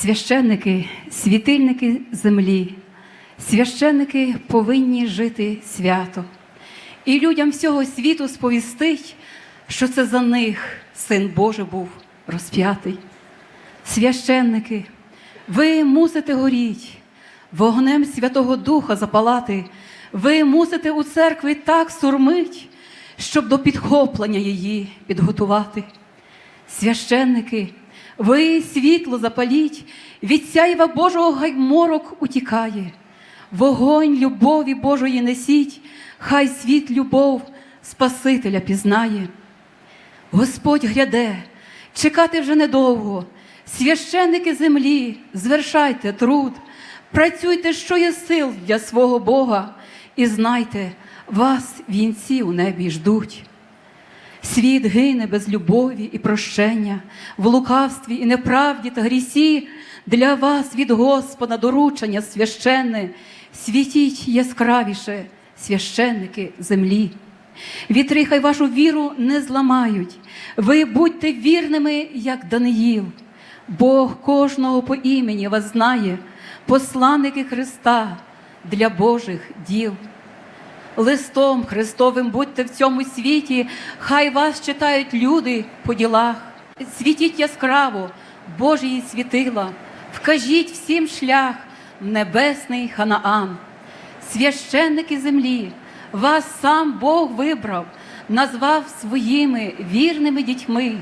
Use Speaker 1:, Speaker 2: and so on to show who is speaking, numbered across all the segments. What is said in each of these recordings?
Speaker 1: Священники, світильники землі, священники повинні жити свято, і людям всього світу сповістить, що це за них Син Божий був розп'ятий. Священники, ви мусите горіть, вогнем Святого Духа запалати, ви мусите у церкві так сурмить, щоб до підхоплення її підготувати. Священники, ви світло запаліть, від сяйва Божого гай морок утікає. Вогонь любові Божої несіть, хай світ любов Спасителя пізнає. Господь гряде, чекати вже недовго. Священники землі, звершайте труд, працюйте, що є сил для свого Бога, і знайте, вас вінці у небі ждуть. Світ гине без любові і прощення, в лукавстві і неправді та грісі. Для вас від Господа доручення священне, світіть яскравіше, священники землі. Вітри хай вашу віру не зламають. Ви будьте вірними, як Даниїл. Бог кожного по імені вас знає, посланники Христа для Божих діл. Листом Христовим будьте в цьому світі, хай вас читають люди по ділах. Світіть яскраво, Божії світила, вкажіть всім шлях небесний Ханаан. Священники землі, вас сам Бог вибрав, назвав своїми вірними дітьми.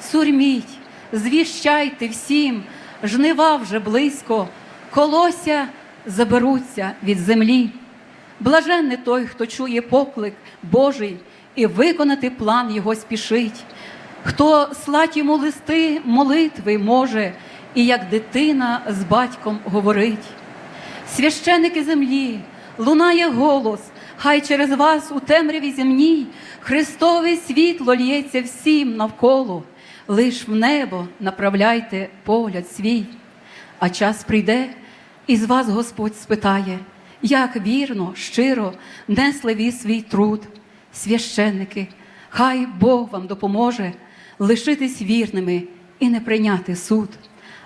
Speaker 1: Сурміть, звіщайте всім, жнива вже близько, колося заберуться від землі. Блаженний той, хто чує поклик Божий і виконати план його спішить, хто слать йому листи молитви може, і як дитина з батьком говорить. Священики землі, лунає голос, хай через вас у темряві земній Христове світло лється всім навколо, лиш в небо направляйте погляд свій, а час прийде, і з вас Господь спитає, як вірно, щиро несли ви свій труд, священники, хай Бог вам допоможе лишитись вірними і не прийняти суд.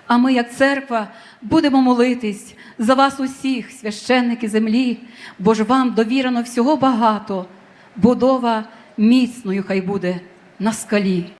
Speaker 1: А ми, як церква, будемо молитись за вас усіх, священники землі, бо ж вам довірено всього багато, будова міцною хай буде на скалі.